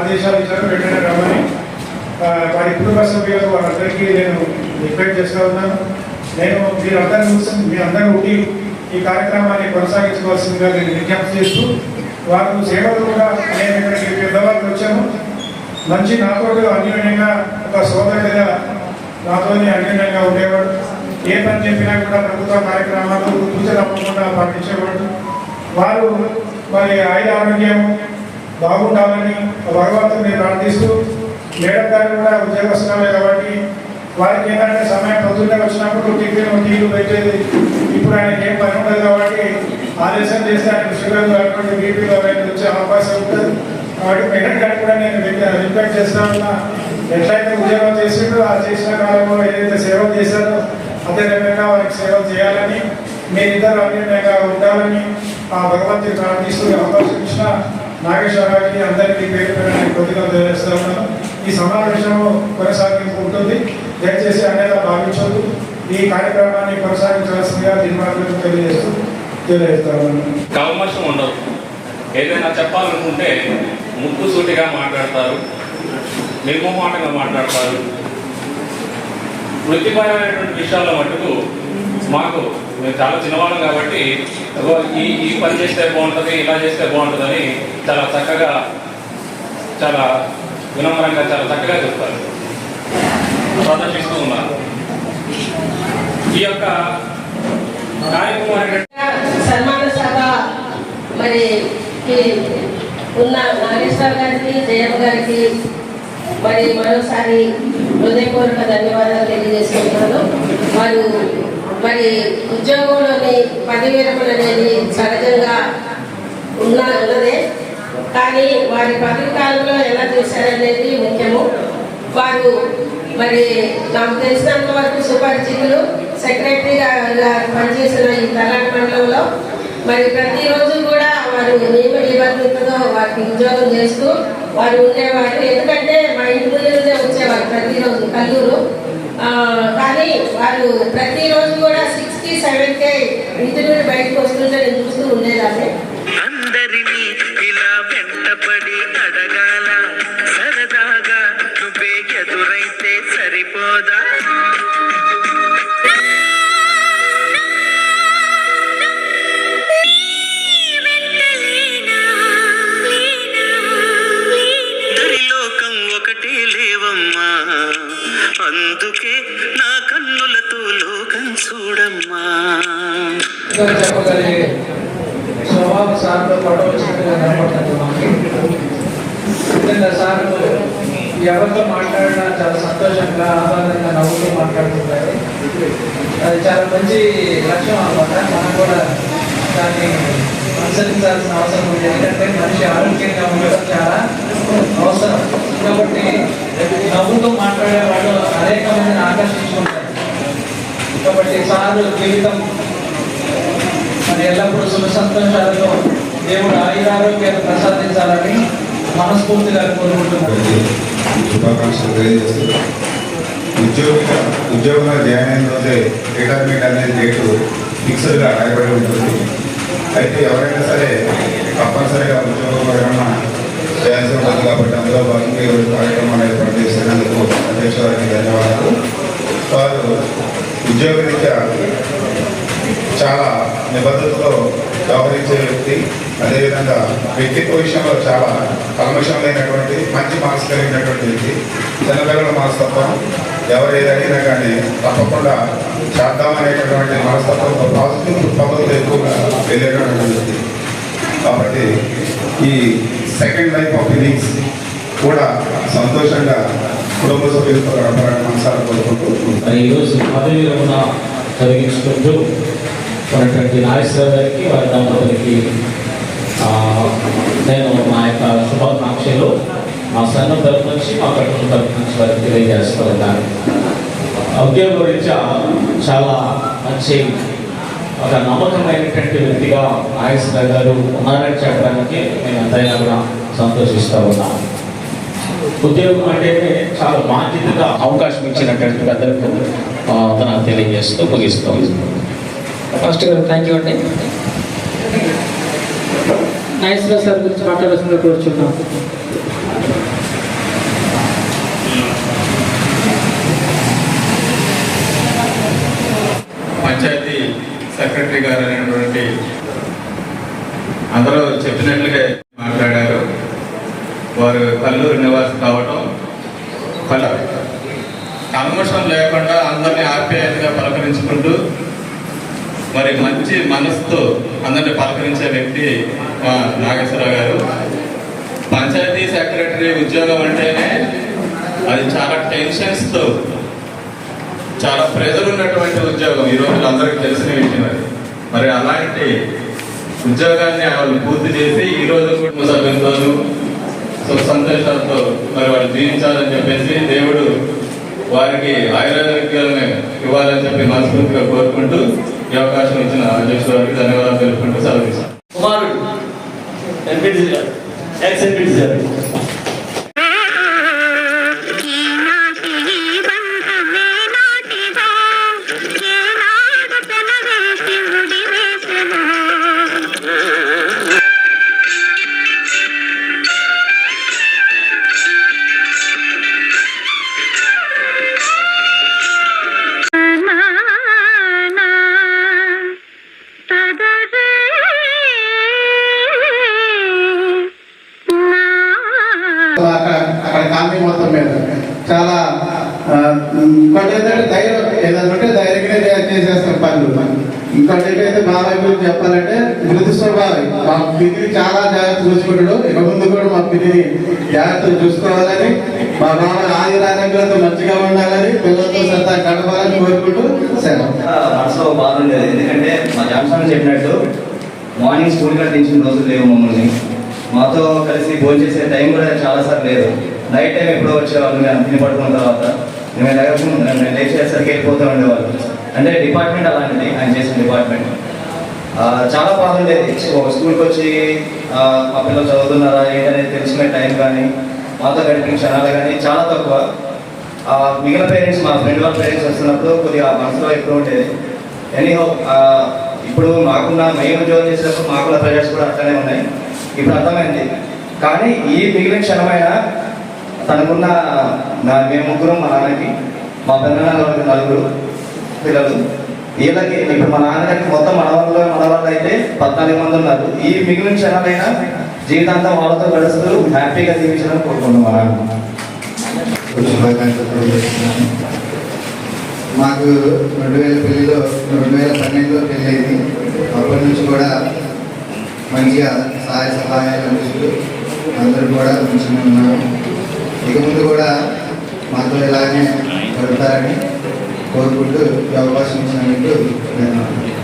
ఆదేశాలు ఇచ్చారు వెంటనే రమ్మని. వారి కుటుంబ సభ్యులకు వారందరికీ నేను రిక్వెస్ట్ చేస్తా ఉన్నాను. నేను మీరందరూ చూసి మీ అందరూ ఉండి ఈ కార్యక్రమాన్ని కొనసాగించవలసిందిగా నేను విజ్ఞప్తి చేస్తూ వారు సేవలు కూడా నేను ఇక్కడికి పెద్దవాళ్ళు వచ్చాను మంచి నాతో అన్యోన్యంగా ఒక సోదరుడిగా నాతోనే అన్యోన్యంగా ఉండేవాడు. ఏ పని చెప్పినా కూడా ప్రభుత్వ కార్యక్రమాలు తూచ తప్పకుండా పాటించేవాడు. వారు మరి ఆయుధ ఆరోగ్యం బాగుండాలని భగవంతుని ప్రార్థిస్తూ మేడం గారు కూడా ఉద్యోగస్తులే కాబట్టి వారికి ఏంటంటే సమయం పొద్దున్నే వచ్చినప్పుడు టిఫిన్ టీలు పెట్టేది. ఇప్పుడు ఆయనకి ఏం పని ఉండదు కాబట్టి ఆదేశం చేస్తే ఆయన షుగర్ అటువంటి బీపీలో వచ్చే అవకాశం ఉంటుంది. కాబట్టి మేడం గారు కూడా నేను రిక్వెస్ట్ చేస్తా ఉన్నా. ఎట్లయితే ఉద్యోగం చేసిండో ఆ చేసిన కాలంలో ఏదైతే సేవలు చేశారో అదే రకంగా వారికి సేవలు చేయాలని మీరిద్దరు అన్యోన్యంగా ఉండాలని ఆ భగవంతుని ప్రార్థిస్తూ అవకాశం ఇచ్చిన నాగేశ్వరరావుకి అందరికీ పేరు పేరు కొద్దిగా తెలియజేస్తా ఉన్నాను. ఈ సమావేశం కొనసాగింపు ఉంటుంది. దయచేసి అనేలా భావించవద్దు ఈ కార్యక్రమాన్ని కొనసాగించాల్సిందిగా నిర్మాణం తెలియజేస్తూ తెలియజేస్తా ఉన్నాను. కల్మషం ఉండదు. ఏదైనా చెప్పాలనుకుంటే ముక్కు సూటిగా మాట్లాడతారు నిర్మమాటంగా మాట్లాడతారు. వృత్తిపరమైనటువంటి విషయాల్లో మటుకు మాకు మేము చాలా చిన్నవాళ్ళం కాబట్టి ఈ ఈ పని చేస్తే బాగుంటుంది ఇలా చేస్తే బాగుంటుందని చాలా చక్కగా చాలా వినమ్రంగా చాలా చక్కగా చెప్తారు. ప్రదర్శిస్తూ ఉన్నారు. ఈ యొక్క కార్యక్రమం సన్మాన సభ మరి ఉన్న నాగేశ్వర గారికి జయమ్మ గారికి మరి మరోసారి హృదయపూర్వక ధన్యవాదాలు తెలియజేసుకుంటున్నాను. వారు మరి ఉద్యోగంలోని పది విరమణ అనేది సహజంగా ఉన్న ఉన్నదే. కానీ వారి పదవి కాలంలో ఎలా చేశారనేది ముఖ్యము. వారు మరి నాకు తెలిసినంత వరకు సుపరిచితులు సెక్రటరీగా పనిచేసిన ఈ తెలంగాణ మండలంలో. మరి ప్రతిరోజు కూడా వారు నియమ నిబంధనలతో వారికి ఉద్యోగం చేస్తూ వారు ఉండేవారు. ఎందుకంటే మా ఇంటి ముందు వచ్చేవారు ప్రతిరోజు కల్లూరు. కానీ వారు ప్రతిరోజు కూడా సిక్స్టీ సెవెన్ కే ఇంటి నుండి బయటకు వస్తుంటే చూస్తూ ఉండేదాన్ని. ఇంకా చెప్పగలిగే స్వభావ సార్లు పడవలసిందిగా కనపడుతుంది నిజంగా సార్లు ఎవరితో మాట్లాడినా చాలా సంతోషంగా ఆహ్లాదంగా నవ్వుతూ మాట్లాడుతుంటారు. అది చాలా మంచి లక్ష్యం అనమాట మనం కూడా దాన్ని అనుసరించాల్సిన అవసరం ఉంది. ఎందుకంటే మనిషి ఆరోగ్యంగా ఉండడం చాలా అవసరం. కాబట్టి నవ్వుతూ మాట్లాడే వాళ్ళు అనేక మందిని ఆకర్షించుకుంటారు. కాబట్టి సారు జీవితం మరి ఎల్లప్పుడూ సుఖ సంతోషాలతో దేవుడు ఆయుర ఆరోగ్యాన్ని ప్రసాదించాలని మనస్ఫూర్తిగా కోరుకుంటున్నాను. శుభాకాంక్షలు తెలియజేస్తున్నాను ఉద్యోగిగా ఉద్యోగంలో జాయిన్ అయిన రోజే రిటైర్మెంట్ అనే డేటు ఫిక్స్డ్గా రాయబడి ఉంటుంది. అయితే ఎవరైనా సరే తప్పనిసరిగా ఉద్యోగం విరమణ చేయాల్సి ఉంటుంది కాబట్టి అందులో భాగంగా ఈరోజు కార్యక్రమాన్ని ఏర్పాటు చేసినందుకు అధ్యక్ష గారికి ధన్యవాదాలు. వారు ఉద్యోగరీత్యా చాలా నిబద్ధతలో వ్యవహరించే వ్యక్తి అదేవిధంగా వ్యక్తిత్వ విషయంలో చాలా కల్మషం లేనటువంటి మంచి మనసు కలిగినటువంటి వ్యక్తి చిన్నపిల్లల మనస్తత్వం ఎవరు ఏదైనా కానీ తప్పకుండా చేద్దామనేటటువంటి మనస్తత్వంతో పాజిటివ్ పద్ధతులు ఎక్కువగా వెళ్ళేటటువంటి వ్యక్తి. కాబట్టి ఈ సెకండ్ లైఫ్ ఆఫ్ ఇన్నింగ్స్ కూడా సంతోషంగా కుటుంబ సభ్యులతో గడపాలని మనసారా కోరుకుంటూ ఈరోజు పదవి విరమణ ఉన్నటువంటి నాగేశ్వర గారికి వారి దంపతులకి నేను మా యొక్క శుభాకాంక్షలు. మా సంఘం తరపు నుంచి మా కుటుంబం తరపు నుంచి వారికి తెలియజేస్తూ ఉన్నాను. ఉద్యోగం రీత్యా చాలా మంచి ఒక నమ్మకమైనటువంటి వ్యక్తిగా నాగేశ్వర గారు ఉన్నారని చెప్పడానికి నేను ఎంతైనా కూడా సంతోషిస్తూ ఉన్నాను. ఉద్యోగం అంటే చాలా బాధ్యతగా అవకాశం ఇచ్చినటువంటి పెద్దలకు ఆ, వందనాలు తెలియజేస్తూ ముగిస్తాం ఫస్ట్ గారు థ్యాంక్ యూ అండి నాగేశ్వర సార్ గురించి మాట్లాడాల్సిందిగా కోరుచున్నాం పంచాయతీ సెక్రటరీ గారు అనేటువంటి అందరూ చెప్పినట్లుగా మాట్లాడారు. వారు కల్లూరు నివాసి కావటం ఫల కల్మషం లేకుండా అందరినీ ఆప్యాయతగా పలకరించుకుంటూ మరి మంచి మనసుతో అందరిని పలకరించే వ్యక్తి మా నాగేశ్వరరావు గారు. పంచాయతీ సెక్రటరీ ఉద్యోగం అంటేనే అది చాలా టెన్షన్స్తో చాలా ప్రెజర్ ఉన్నటువంటి ఉద్యోగం. ఈ రోజు అందరికీ తెలిసిన విషయం అది. మరి అలాంటి ఉద్యోగాన్ని వాళ్ళు పూర్తి చేసి ఈ రోజు కుటుంబ సభ్యులతోనూ సుఖ సంతోషాలతో మరి వాళ్ళు జీవించాలని చెప్పేసి దేవుడు వారికి ఆయుర్వేదాలను ఇవ్వాలని చెప్పి మనస్ఫూర్తిగా కోరుకుంటూ ఈ అవకాశం ఇచ్చిన అధ్యక్షుడు గారికి ధన్యవాదాలు తెలుపుకుంటూ సెలవు తీసుకుంటాను. కుమారుడు ఎంపీడీసీ గారు ఎక్స్ ఎంపీడీసీ గారు బావ ఆది మంచిగా ఉండాలని పిల్లలతో సత్తా గడపాలని కోరుకుంటూ సెలవు. బాగుండేది ఎందుకంటే మా జాన్సన్ చెప్పినట్టు మార్నింగ్ స్కూల్ కట్టించిన రోజులు లేవు మమ్మల్ని. మాతో కలిసి భోజనం చేసే టైం కూడా చాలాసార్లు లేదు. నైట్ టైం ఎప్పుడో వచ్చేవాళ్ళు మేము తిని పడుకున్న తర్వాత మేము లేకపోతే మేము లేచేసరికి వెళ్ళిపోతూ ఉండేవాళ్ళు. అంటే డిపార్ట్మెంట్ అలాంటిది ఆయన చేసిన డిపార్ట్మెంట్. చాలా బాగుండేది ఒక స్కూల్కి వచ్చి మా పిల్లలు చదువుతున్నారా ఏంటనేది తెలుసుకునే టైం కానీ మాతో గడిపిన క్షణాలు కానీ చాలా తక్కువ. ఆ, మిగిలిన పేరెంట్స్ మా ఫ్రెండ్ వాళ్ళ పేరెంట్స్ వస్తున్నప్పుడు కొద్దిగా మనసులో ఎక్కువ ఉండేది. ఎనీహో ఇప్పుడు మాకున్న మేము ఉద్యోగం చేసినప్పుడు మాకున్న ప్రెజర్స్ కూడా అట్లనే ఉన్నాయి. ఇప్పుడు అర్థమైంది. కానీ ఈ మిగిలిన క్షణమైన తనకున్న నా మేము ముగ్గురం మా నాన్నకి మా పెద్దనాన్న వాళ్ళకి నలుగురు పిల్లలు. వీళ్ళకి ఇప్పుడు మా నాన్నకి మొత్తం మనవాళ్ళు మనవాళ్ళు అయితే పద్నాలుగు మంది ఉన్నారు. ఈ మిగిలిన క్షణాలైనా జీవితాంతం వాళ్ళతో గడుస్తూ హ్యాపీగా జీవించాలని కోరుకుంటున్నాం మాకు రెండు వేల పెళ్ళిలో రెండు వేల పన్నెండులో పెళ్ళైంది అప్పటి నుంచి కూడా మంచిగా సహాయ సహాయాలు అందిస్తూ అందరూ కూడా మంచిగా ఉన్నాము ఇక ముందు కూడా మాతో ఇలాగే గడుపుతారని కోరుకుంటూ అవకాశం ఇచ్చినందుకు ధన్యవాదాలు.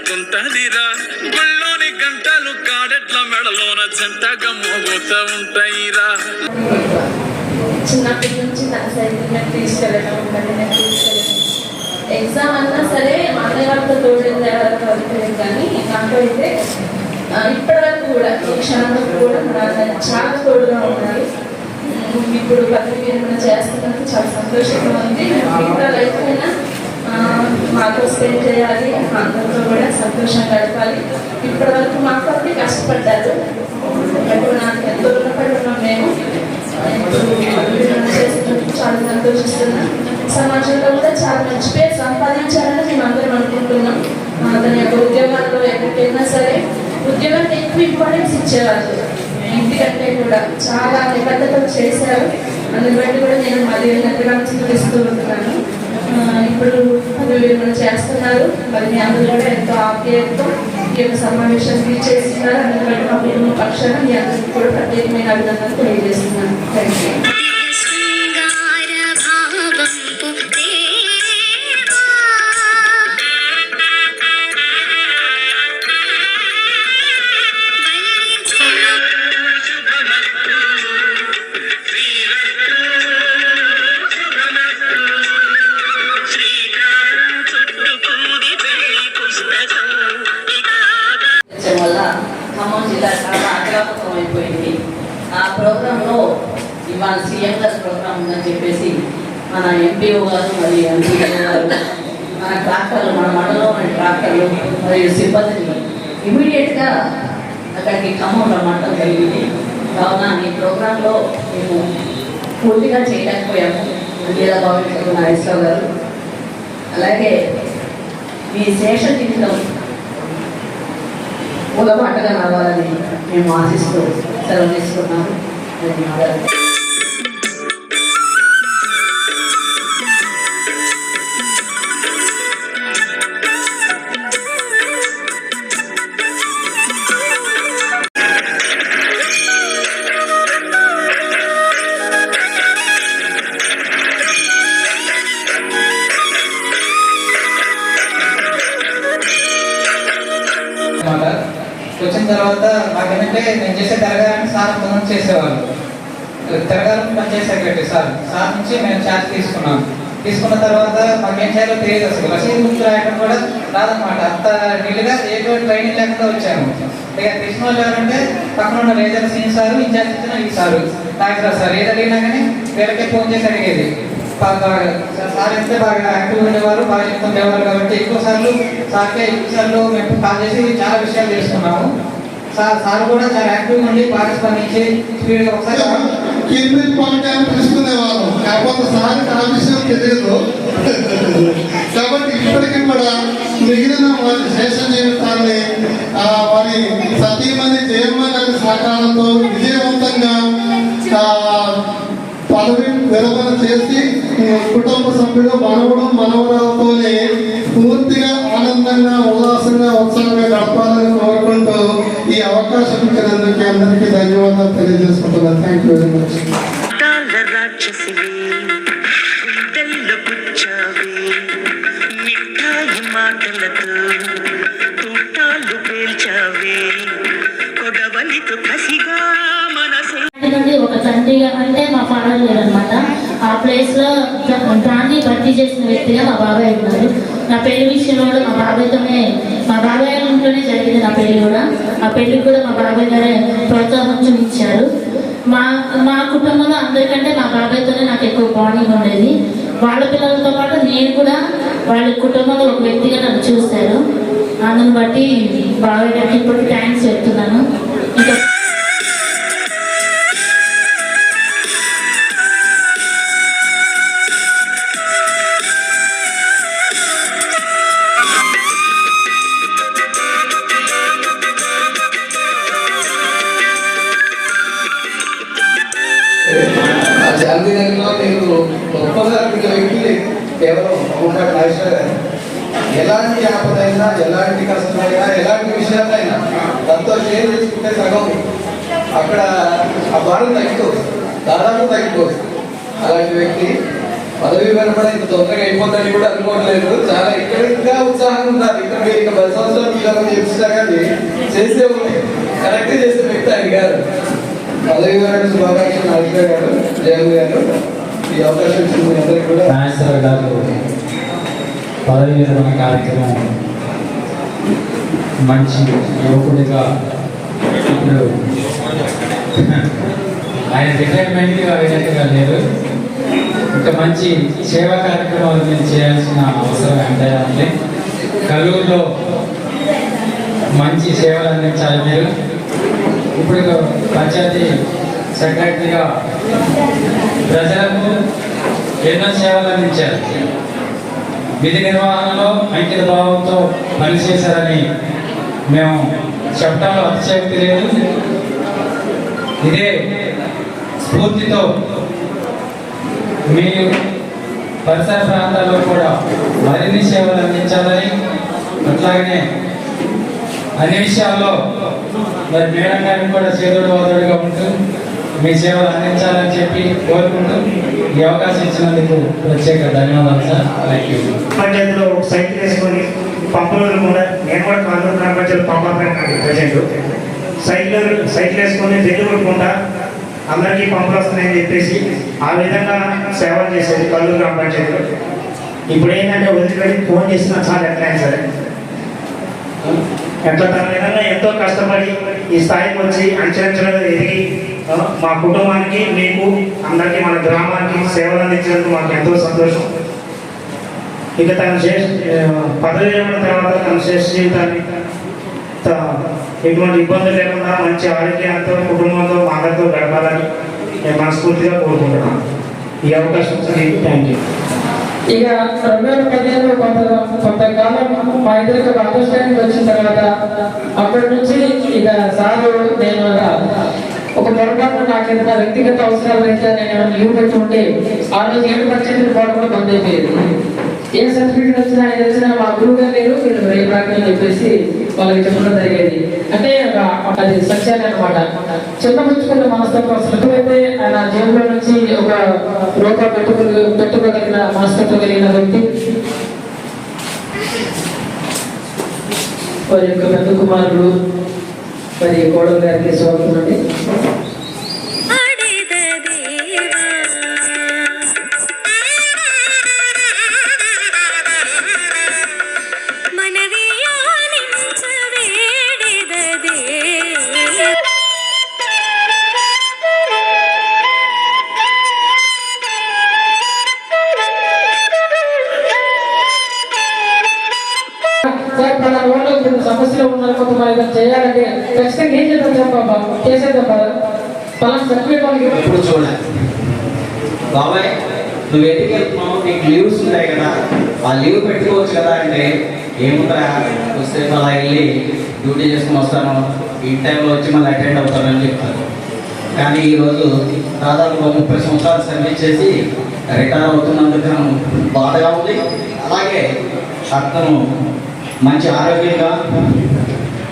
తెల్లారుతుంటదిరా గుళ్ళోని గంటలు కాడెట్ల మెడలోన జంటగా మోగుతూ ఉంటాయిరా. చిన్నప్పటి నుంచి తన సైకిల్ తీసుకెళ్ళడం ఎగ్జామ్ అన్నా సరే అన్నయ్య వాళ్ళతో తోడేళ్ళ వరకు వదిలేదు కానీ నాకు అయితే ఆ, ఇప్పటి వరకు కూడా ఈ క్షణం కూడా మా చాలా తోడుగా ఉన్నాయి ఇప్పుడు పత్రిక విరమణ చేస్తున్నందుకు చాలా సంతోషంగా ఉంది. మిగతా లైఫ్ అయినా మాతో స్పెండ్ చేయాలి అందరితో కూడా సంతోషంగా గడపాలి. ఇప్పటి వరకు మా కొరకు కష్టపడ్డారు. నాకు ఎంతో రుణపడి ఉన్నాం మేము. చాలా సంతోషిస్తున్నాం. సమాజంలో కూడా చాలా మంచి పేరు సంపాదించాలని మేము అందరం అనుకుంటున్నాం. అతని యొక్క ఉద్యోగాల్లో ఎక్కడికైనా సరే ఉద్యోగానికి ఎక్కువ ఇంపార్టెన్స్ ఇచ్చేవాళ్ళు. ఇంటికంటే కూడా చాలా నిబద్ధతలు చేశారు. అందుబట్టి కూడా నేను మళ్ళీ ఎంతగా చూపిస్తూ ఉంటున్నాను. ఇప్పుడు పదవి విరమణ చేస్తున్నారు? మరి మీ అందరూ కూడా ఎంతో ఆప్యాయతతో ఈ యొక్క సమావేశానికి చేస్తున్నారు అందుని మా కుటుంబ పక్షాన మీ అందరికీ కూడా ప్రత్యేకమైన అభినందనలు తెలియజేస్తున్నాను. థ్యాంక్ యూ మన ఎంపీఓ గారు మరియు ఎంపీఓ గారు మన ట్రాక్టర్లు మన మండలంలో ఉన్న ట్రాక్టర్లు మరియు సిబ్బందిని ఇమీడియట్గా అక్కడికి ఖమ్మం రమ్మంటం జరిగింది. కావున ఈ ప్రోగ్రాంలో మేము పూర్తిగా చేయలేకపోయాము. ఇండియా భావించారు నాగేశ్వరరావు గారు. అలాగే మీ శేష జీవితం మూలమాటగా రావాలని మేము ఆశిస్తూ సెలవు తీసుకున్నాము. ధన్యవాదాలు. తీసుకున్న తర్వాత మాకేం చేయాలో తెలియదు అసలు. రసీదు బుక్ రాయడం కూడా రాదనమాట అంత నీళ్ళుగా ఏ ట్రైనింగ్ లేకుండా వచ్చాము. ఇక తెలిసిన వాళ్ళు ఎవరంటే పక్కన ఉన్న రేజర్ సీన్ సార్ ఇన్ఛార్జ్ ఇచ్చిన ఈ సారు నాగరాజ్ సార్. ఏది అడిగినా కానీ వీళ్ళకే ఫోన్ చేసి అడిగేది. బాగా సార్ అయితే బాగా యాక్టివ్ ఉండేవారు బాగా చెప్తుండేవారు కాబట్టి ఎక్కువ సార్లు సార్కే ఎక్కువ సార్లు మేము కాల్ చేసి చాలా విషయాలు తెలుసుకున్నాము. సార్ సార్ కూడా చాలా యాక్టివ్గా ఉండి బాగా స్పందించి స్పీడ్గా ఒకసారి కింది పాయింట్ తీసుకునేవాళ్ళం కాకపోతే సార్ ఆ విషయం తెలియదు. కాబట్టి ఇప్పటికీ కూడా మిగిలిన వారి శేష జీవితాన్ని వారి సతీమణి జయమ్మ గారి సహకారంతో విజయవంతంగా పదవి విరమణ చేసి కుటుంబ సభ్యులు మనవడు మనవరాలతోనే పూర్తిగా ఆనందంగా ఉల్లాసంగా ఉత్సాహంగా గడపాలని కోరుకుంటూ ఈ అవకాశం ఇచ్చినందుకు అందరికీ ధన్యవాదాలు తెలియజేసుకుంటున్నాను. థ్యాంక్ యూ వెరీ మచ్ మాటలతో తూటాలు పేల్చావి కొడవలితో కసిగా మనసే ఒక తండ్రిగా అంటే మా ఫాదర్ లేరు అనమాట ఆ ప్లేస్లో దాన్ని భర్తీ చేసిన వ్యక్తిగా మా బాబాయ్ ఉన్నారు. నా పెళ్ళి విషయంలో కూడా మా బాబాయ్తోనే మా బాబాయ్ ఇంట్లోనే జరిగింది నా పెళ్ళి కూడా. ఆ పెళ్ళి కూడా మా బాబాయ్ గారే ప్రోత్సాహం చూపించారు. మా మా కుటుంబంలో అందరికంటే మా బాబాయ్తోనే నాకు ఎక్కువ బాండింగ్ ఉండేది. వాళ్ళ పిల్లలతో పాటు నేను కూడా వాళ్ళ కుటుంబంలో ఒక వ్యక్తిగా నన్ను చూశారు. అందుని బట్టి బాబాయ్ గారికి ఇప్పటికి థ్యాంక్స్ చెప్తున్నాను. ఇంకా వ్యక్తి పదవి వెనపడ ఇంత తొందరగా అయిపోతుందని కూడా అనుకోవట్లేదు. చాలా ఇక్కడ ఇంకా ఉత్సాహంగా ఉన్నారు ఇక్కడ మీరు ఇంకా పది సంవత్సరాలు మీరు చేపిస్తా కానీ చేసే కరెక్ట్ చేసే వ్యక్తి ఆయన గారు పదవి వెనక శుభాకాంక్షలు నాగేశ్వర గారు జగన్ గారు. ఈ అవకాశం ఇచ్చిన మీ అందరికీ కూడా నాగేశ్వర గారు పదవి విరమణ కార్యక్రమం మంచి యువకుడిగా ఇప్పుడు ఆయన రిటైర్మెంట్ అయినట్టుగా లేదు. ఇంకా మంచి సేవా కార్యక్రమాలు నేను చేయాల్సిన అవసరం ఎంతైనా ఉంది మంచి సేవలు అందించాలి మీరు. ఇప్పుడు పంచాయతీ సెక్రటరీగా ప్రజలకు ఎన్నో సేవలు అందించారు. విధి నిర్వహణలో అంకిత భావంతో పనిచేశారని మేము చెప్పడంలో అతిశక్తి లేదు. ఇదే స్ఫూర్తితో మీరు పరిసర ప్రాంతాల్లో కూడా మరిన్ని సేవలు అందించాలని అట్లాగనే అన్ని విషయాల్లో మరి మేడం గారికి కూడా చేదుడు వదడుగా ఉంటూ మీ సేవలు అందించాలని చెప్పి కోరుకుంటూ ఈ అవకాశం ఇచ్చినందుకు ప్రత్యేక ధన్యవాదాలు సార్. థ్యాంక్ యూ పంచాయతీలో ఒక సైట్ వేసుకొని పంపులు కూడా నేను కూడా కాంగ్రెస్ గ్రామ పంచాయతీ పంపాలి ప్రజెంట్. సైట్లు సైట్లు వేసుకొని వెలుగుడుకుంటా అందరికీ పంపులు చెప్పేసి ఆ విధంగా సేవలు చేసేది కల్లూరు గ్రామ పంచాయతీలో. ఇప్పుడు ఏంటంటే వదిలిపెట్టి ఫోన్ చేసినా చాలా ఎక్కడైనా సరే. ఎట్లా తన విధంగా ఎంతో కష్టపడి ఈ స్థాయికి వచ్చి అంచెలంచెలుగా ఎదిగి మా కుటుంబానికి మీకు అందరికీ మన గ్రామానికి సేవలు అందించినందుకు మాకు ఎంతో సంతోషం. ఇక తను చేసి పదవి తర్వాత తన శేష జీవితాన్ని త- ఎటువంటి ఇబ్బంది లేకుండా మంచి ఆరోగ్యంతో కుటుంబంతో మా గడపాలని నేను మనస్ఫూర్తిగా కోరుకుంటున్నాను. ఈ అవకాశం థ్యాంక్ యూ ఇక రెండు వేల పదిహేను కొంత కొంతకాలం మా ఇద్దరికి ఒక అండర్స్టాండింగ్ వచ్చిన తర్వాత అప్పటి నుంచి ఇక సారు నేను ఒక పొరపాటు నాకు ఎంత వ్యక్తిగత అవసరాలు అయితే నేను ఏమైనా లీవ్ పెట్టుకుంటే ఆ రోజు ఏడు పర్సెంట్ పోవడం కూడా బంద్ అయిపోయేది. ఏ సర్టిఫికేట్ వచ్చినా ఏది వచ్చినా మా గురువు గారు లేరు మీరు రేపు రాకని చెప్పేసి వాళ్ళకి చెప్పడం జరిగేది. అంటే ఒక అది సత్యాన్ని అనమాట చిన్నపుచ్చుకున్న మనస్తత్వం అసలు అయితే ఆయన జీవంలో నుంచి ఒక రూప పెట్టుకు పెట్టుకోగలిగిన మనస్తత్వం కలిగిన వ్యక్తి వారి యొక్క పెద్ద కుమారుడు మరి కోడలు గారికి స్వాగతం అండి.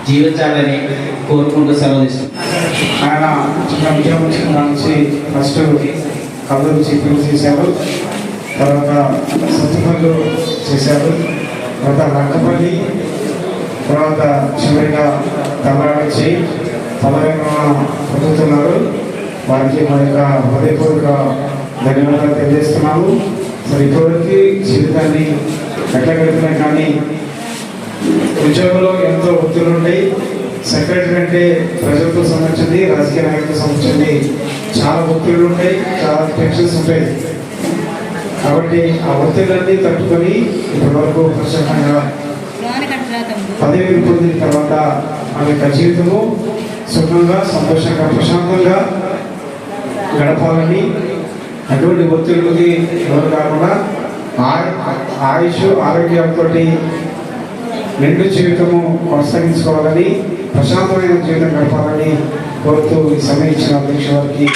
జీవించాలని కోరుకుంటూ సెలవు తీసుకుంటాను ఆయన చిన్న ఉద్యోగం నుంచి ఫస్ట్ కల్లూరు చీఫ్లు చేశారు. తర్వాత సత్తుపల్లి చేశారు. తర్వాత రంగపల్లి తర్వాత చివరిగా తల్లాడించి తలవేమ పొందుతున్నారు. వారికి మా యొక్క హృదయపూర్వక ధన్యవాదాలు తెలియజేస్తున్నాము. మరి ఇప్పటివరకు జీవితాన్ని ఎట్లా గడిపినా కానీ ఉద్యోగంలో ఎంతో ఒత్తిడి ఉంటాయి సెక్రటరీ అంటే ప్రజలకు సంబంధించింది రాజకీయ నాయకులకు సంబంధించింది చాలా ఒత్తిళ్ళు ఉంటాయి చాలా టెన్షన్స్ ఉంటాయి. కాబట్టి ఆ ఒత్తిళ్ళన్నీ తట్టుకొని ఇప్పటివరకు ప్రశాంతంగా పదవి పొందిన తర్వాత ఆమె యొక్క జీవితము సుఖంగా సంతోషంగా ప్రశాంతంగా గడపాలని అటువంటి ఒత్తిళ్ళకి ఎవరు కాకుండా ఆయుష్ ఆరోగ్యంతో నిండు జీవితము కొనసాగించుకోవాలని ప్రశాంతమైన జీవితం గడపాలని కోరుతూ ఈ సమయం ఇచ్చిన అధ్యక్ష వారికి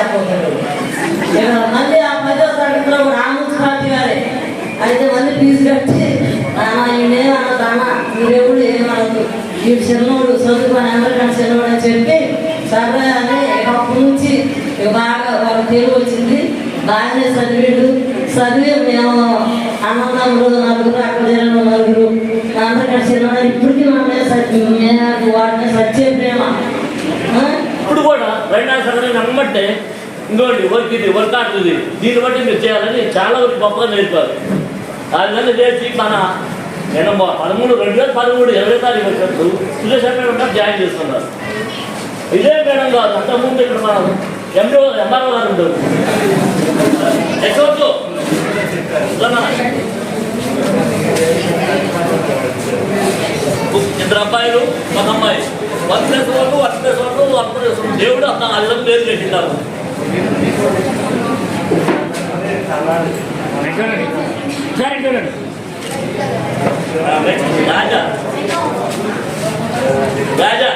చెప్పకూడదు మళ్ళీ ఆ పదో తరగతిలో రామూర్తి వారే అయితే మళ్ళీ ఫీజు కట్టి నాన్న ఈయనేమన్నా నాన్న ఏం ఏమనదు ఈ చిన్నోడు చదువుకొని అందరికన్నా చిన్నోడు అని చెప్పి సరే అని ఇక అప్పటి నుంచి బాగా వాళ్ళ తెలుగు వచ్చింది. బాగానే చదివాడు. చదివి మేము అన్నదమ్ములు నలుగురు అక్కడ నలుగురు. అందరికన్నా చిన్నవాడు ఇప్పటికీ మా సత్యం మేము వాడిని సత్యం ప్రేమ. ఇప్పుడు కూడా రైనా సగం నమ్మంటే ఇంకోటి వర్క్ ఇది వర్క్ ఆడుతుంది దీన్ని బట్టి మీరు చేయాలని చాలా వరకు గొప్పగా నేర్పారు. దానివల్ల చేసి మన నేను పదమూడు రెండు వేల పదమూడు ఇరవై తారీఖు వచ్చినప్పుడు సురేష్ మేడం గారు జాయిన్ చేస్తున్నారు. ఇదే మేడం కాదు అంతకుముందు ఇక్కడ మనం ఎంఓ ఎంఆర్ఓ గారు ఉంటారు. ఎక్కొచ్చు ఇద్దరు అబ్బాయిలు ఒక అమ్మాయి one plus one one plus one one plus దేవుడు అంత అల్లం పేరు పెట్టింటారు రాజా. రాజా.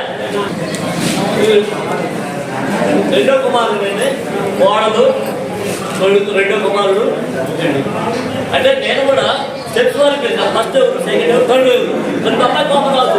రెండో కుమారుడు కోడలు రెండో కుమారుడు అంటే నేను కూడా స్టెప్స్ వరకు ఫస్ట్ ఎవరు? సెకండ్ ఎవరు? థర్డ్ ఎవరు? తప్ప అమ్మాయి కోపం రాదు.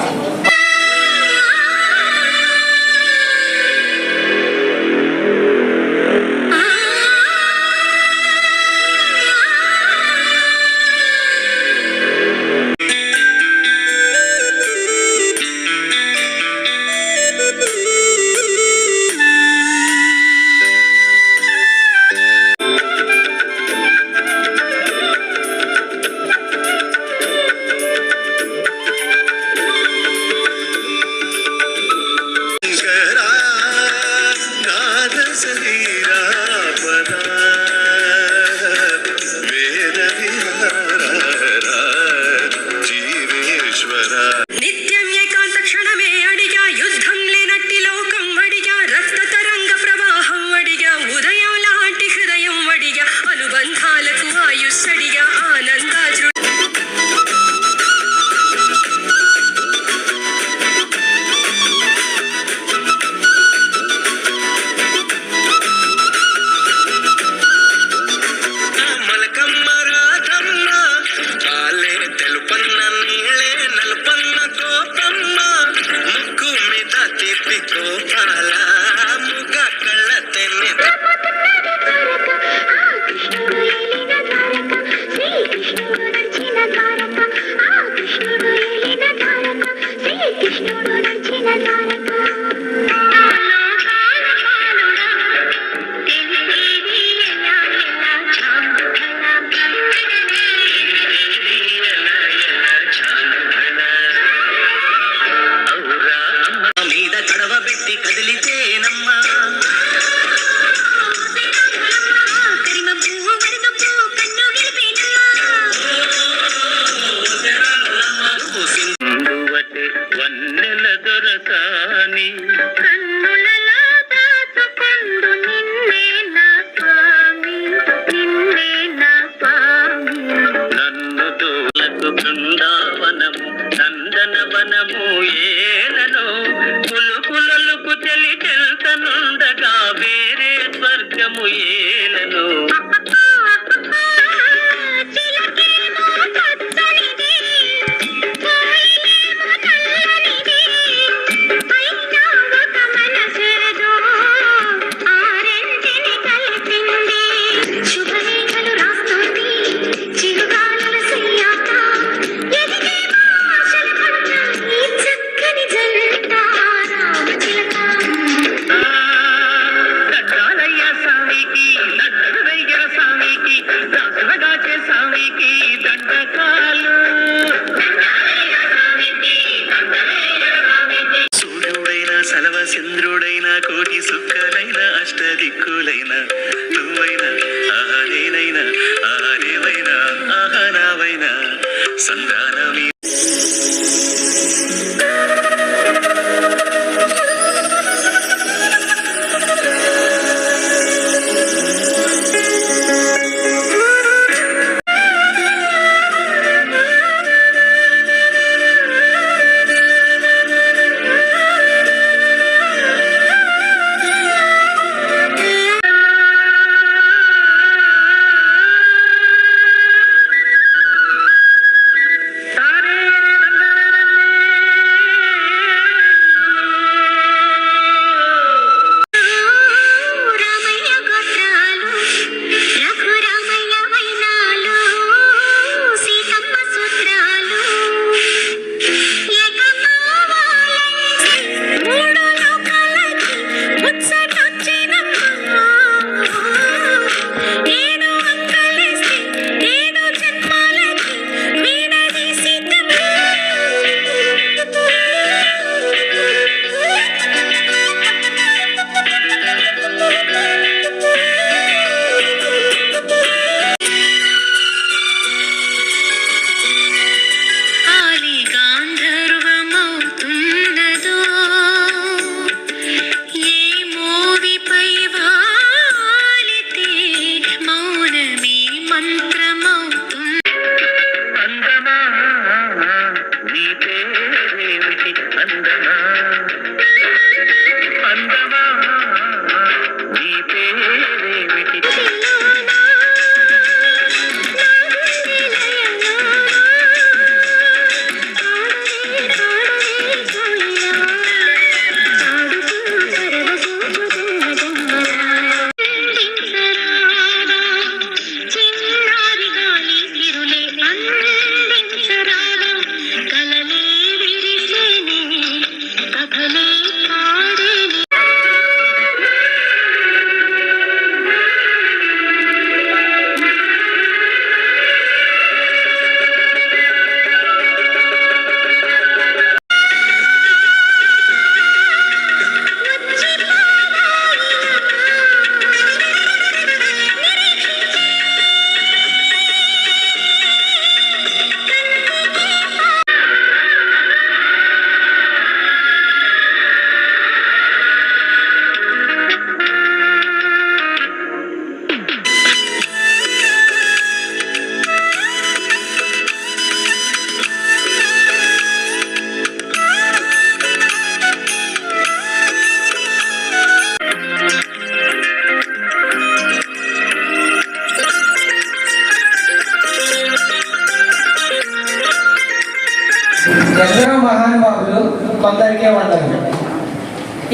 కొందరికే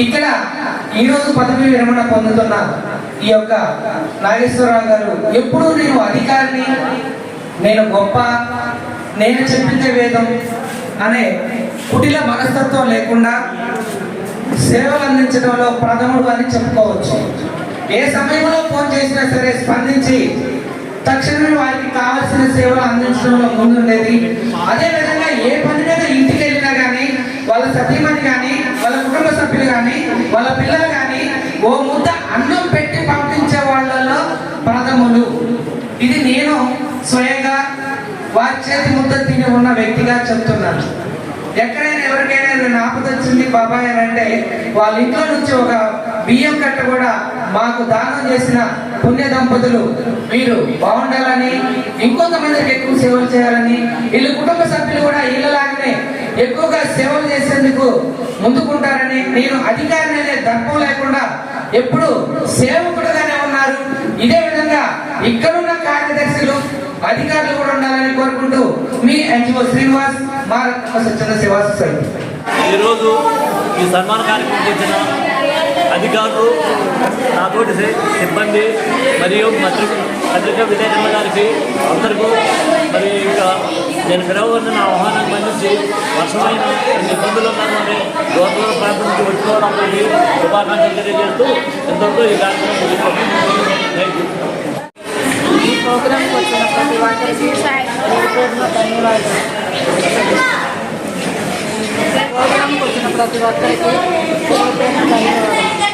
ఇక్కడ ఈరోజు పదవి విరమణ పొందుతున్న ఈ యొక్క నాగేశ్వరరావు గారు ఎప్పుడూ నేను అధికారిని నేను గొప్ప నేను చెప్పించే వేదం అనే కుటిల మనస్తత్వం లేకుండా సేవలు అందించడంలో ప్రథముడు అని చెప్పుకోవచ్చు. ఏ సమయంలో ఫోన్ చేసినా సరే స్పందించి తక్షణమే వారికి కావాల్సిన సేవలు అందించడంలో ముందుండేది. అదే విధంగా ఏ పని మీద ఇంటికి వాళ్ళ సతీమణి కానీ వాళ్ళ కుటుంబ సభ్యులు కానీ వాళ్ళ పిల్లలు కానీ ఓ ముద్ద అన్నం పెట్టి పంపించే వాళ్ళలో ప్రథములు. ఇది నేను స్వయంగా వారి చేతి ముద్ద తిని ఉన్న వ్యక్తిగా చెప్తున్నాను. ఎక్కడైనా ఎవరికైనా ఆపద వచ్చింది బాబాయ్ అని అంటే వాళ్ళ ఇంట్లో నుంచి ఒక బియ్యం కట్ట కూడా మాకు దానం చేసిన పుణ్య దంపతులు మీరు బాగుండాలని ఇంకొంతమందికి ఎక్కువ సేవలు చేయాలని వీళ్ళ కుటుంబ సభ్యులు కూడా వీళ్ళలాగానే ఎక్కువగా సేవలు చేసేందుకు ముందుకుంటారని నేను అధికారిని అనే దర్పం లేకుండా ఎప్పుడు సేవకుడుగానే ఉన్నారు. ఇదే విధంగా ఇక్కడున్న కార్యదర్శులు అధికారులు కూడా ఉండాలని కోరుకుంటూ మీ ఎన్జిఓ శ్రీనివాస్ మా రత్న సత్యన సేవా సొసైటీ ఈరోజు ఈ సన్మాన కార్యక్రమం చేసిన అధికారులు నాతోటి సిబ్బంది మరియు మంత్రి పత్రికా విలేకరుల గారికి అందరికీ మరి ఇంకా నేను పిలవబడిన ఆహ్వానం ఆహ్వానాన్ని మన్నించి వర్షమైన ఇబ్బందులు ఉన్నామని గోదావరి దూర ప్రాంతం నుంచి వచ్చిన శుభాకాంక్షలు తెలియజేస్తూ ఎంతో ఈ కార్యక్రమం ముగిస్తుంది థ్యాంక్ ఈ ప్రోగ్రాంకి వచ్చిన ప్రతి ఒక్కరికి ధన్యవాదాలు. ప్రోగ్రామ్కి వచ్చిన ప్రతి ఒక్కరికి ధన్యవాదాలు.